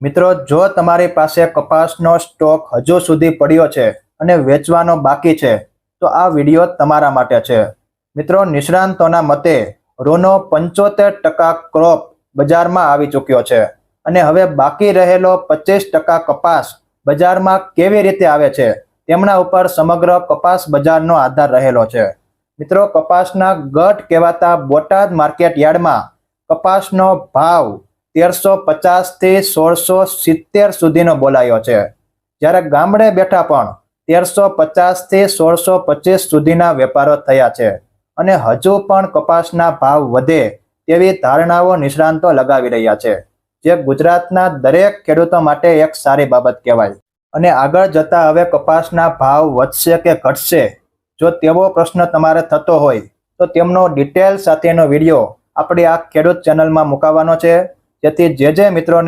મિત્રો, જો તમારી પાસે કપાસનો સ્ટોક હજુ સુધી પડ્યો છે અને વેચવાનો બાકી છે, તો આ વીડિયો તમારા માટે છે. મિત્રો, નિષ્ણાંતોના મતે રોનો પંચોતેર ટકા ક્રોપ બજારમાં આવી ચૂક્યો છે અને હવે બાકી રહેલો પચીસ ટકા કપાસ બજારમાં કેવી રીતે આવે છે, તેમના ઉપર સમગ્ર કપાસ બજારનો આધાર રહેલો છે. મિત્રો, કપાસના ગઢ કહેવાતા બોટાદ માર્કેટ યાર્ડમાં કપાસનો ભાવ તેરસો પચાસથી સોળસો સિત્તેર સુધીનો બોલાયો છે. જ્યારે ગામડે બેઠા પણ તેરસો પચાસથી સોળસો પચીસ સુધીના વેપારો થયા છે અને હજુ પણ કપાસના ભાવ વધે તેવી ધારણાઓ નિષ્ણાંતો લગાવી રહ્યા છે. જે ગુજરાતના દરેક ખેડૂતો માટે એક સારી બાબત કહેવાય. અને આગળ જતા હવે કપાસના ભાવ વધશે કે ઘટશે? જો તેવો પ્રશ્ન તમારે થતો હોય, તો તેમનો ડિટેલ સાથેનો વીડિયો આપણી આ ખેડૂત ચેનલમાં મુકાવાનો છે. જેથી જે જે મિત્રોને